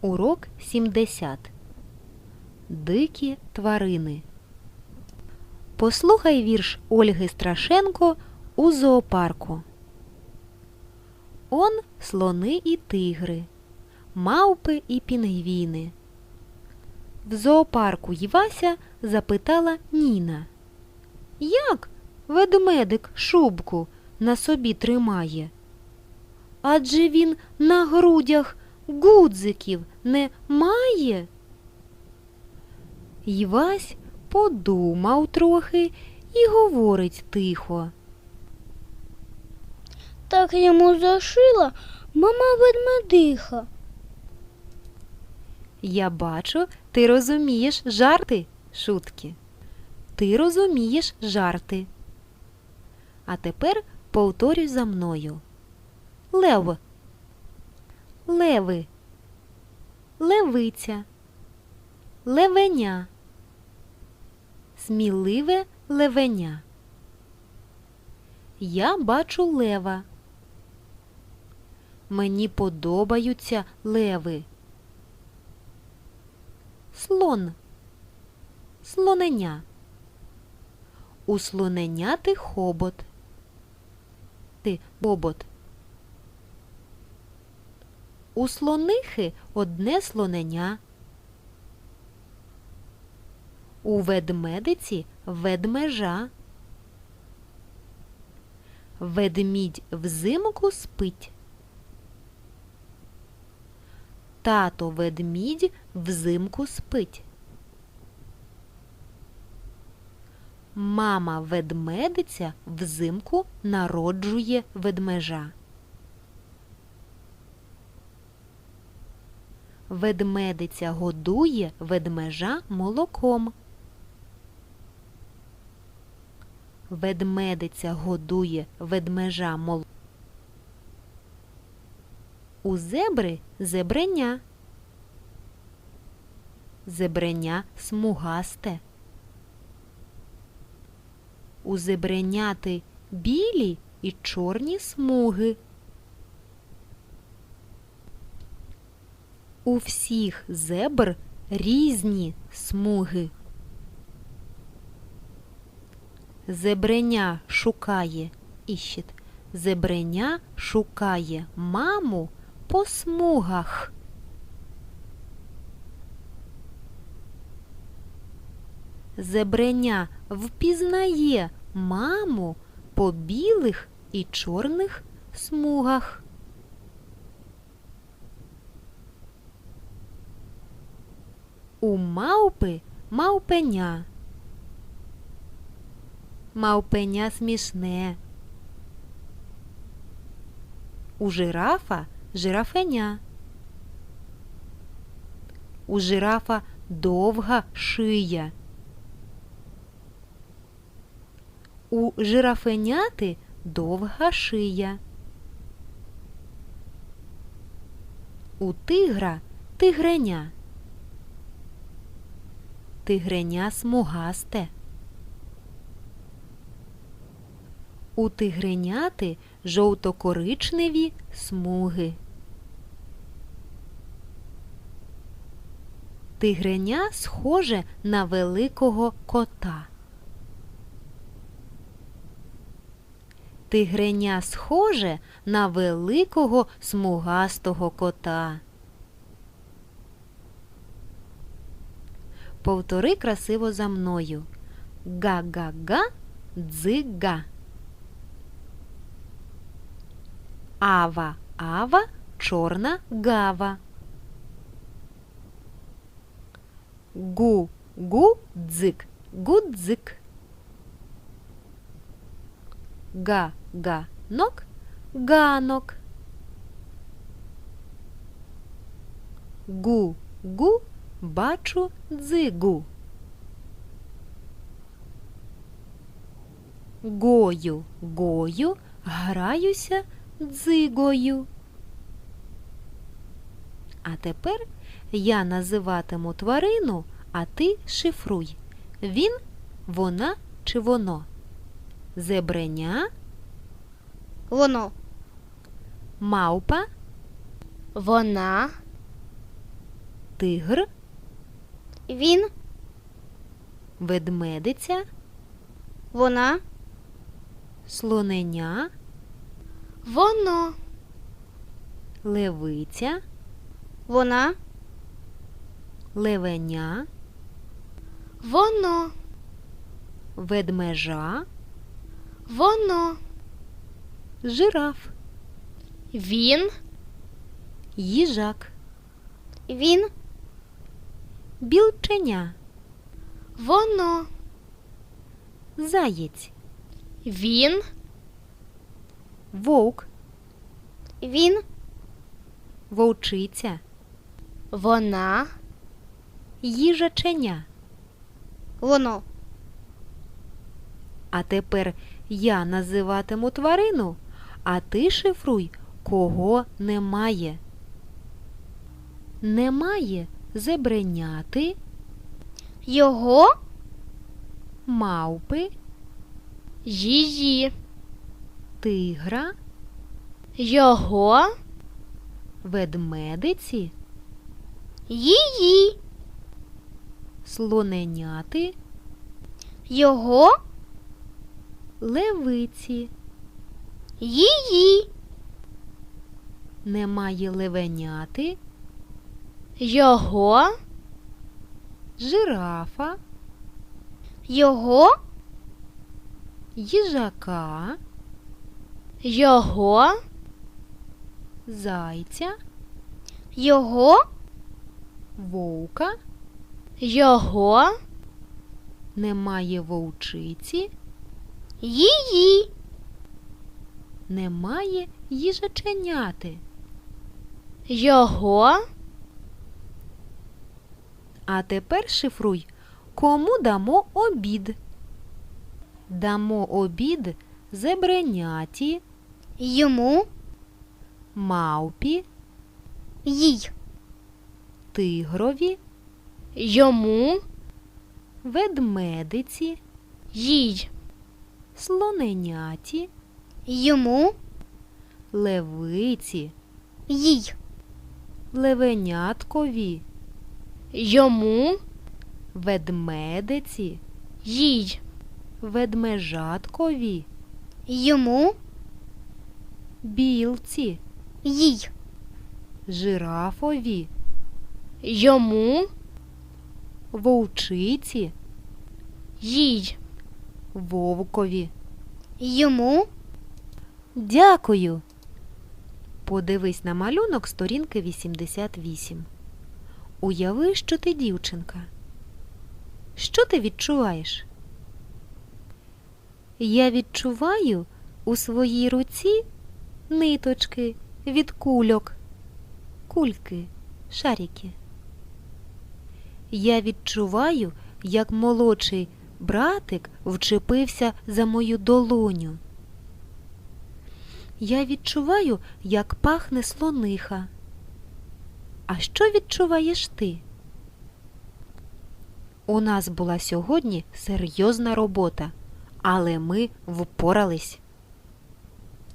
Урок 70. Дикі тварини. Послухай вірш Ольги Страшенко у зоопарку. Он слони і тигри, мавпи і пінгвіни. В зоопарку Євася запитала Ніна. Як ведмедик шубку на собі тримає? Адже він на грудях гудзиків не має. Івась подумав трохи і говорить тихо. Так йому зашила мама ведмедиха. Я бачу, ти розумієш жарти, шутки. Ти розумієш жарти. А тепер повторюй за мною. Лев. Леви. Левиця. Левеня. Сміливе левеня. Я бачу лева. Мені подобаються леви. Слон. Слоненя. У слоненяти хобот. Ти бобот. У слонихи одне слоненя. У ведмедиці ведмежа. Ведмідь взимку спить. Тато ведмідь взимку спить. Мама ведмедиця взимку народжує ведмежа. Ведмедиця годує ведмежа молоком. Ведмедиця годує ведмежа молоком. У зебри зебреня. Зебреня смугасте. У зебреняти білі і чорні смуги. У всіх зебр різні смуги. Зебреня шукає іщит. Зебреня шукає маму по смугах. Зебреня впізнає маму по білих і чорних смугах. У мавпи мавпеня. Мавпеня смішне. У жирафа жирафеня. У жирафа довга шия. У жирафеняти довга шия. У тигра тигреня. Тигреня смугасте. У тигреняти жовто-коричневі смуги. Тигреня схоже на великого кота. Тигреня схоже на великого смугастого кота. Повтори красиво за мною. Га-га-га, дзига. Ава, ава, чорна гава. Гу, гу, дзик, гудзик. Га, га, нок, ганок. Гу, гу, бачу дзигу. Гою, гою, граюся дзигою. А тепер я називатиму тварину, а ти шифруй. Він, вона чи воно. Зебреня, Воно. мавпа, Вона. Тигр, Він, ведмедиця, вона, слоненя, воно, левиця, вона, левеня, воно, ведмежа, воно, жираф, він, їжак, він, білченя, воно, заєць, він, вовк, він, вовчиця, вона, їжаченя. воно. А тепер я називатиму тварину, а ти шифруй, кого немає. Немає зебреняти, Його, мавпи, її, тигра, його, ведмедиці, її, слоненяти, його, левиці. її, Немає левеняти, його, жирафа, його, їжака, його, зайця, його, вовка, його, немає вовчиці, її, немає їжаченяти. його, А тепер шифруй, кому дамо обід. Дамо обід зебреняті, йому, мавпі, їй, тигрові, йому, ведмедиці, їй, слоненяті, йому, левиці, їй, левеняткові, йому, ведмедиці, їй, ведмежаткові, йому, білці, їй, жирафові, йому, вовчиці, їй, вовкові. йому, Дякую. Подивись на малюнок сторінки 88. Уяви, що ти дівчинка. Що ти відчуваєш? Я відчуваю у своїй руці ниточки від кульок, кульки, шарики. Я відчуваю, як молодший братик вчепився за мою долоню. Я відчуваю, як пахне слониха. А що відчуваєш ти? У нас була сьогодні серйозна робота, але ми впорались.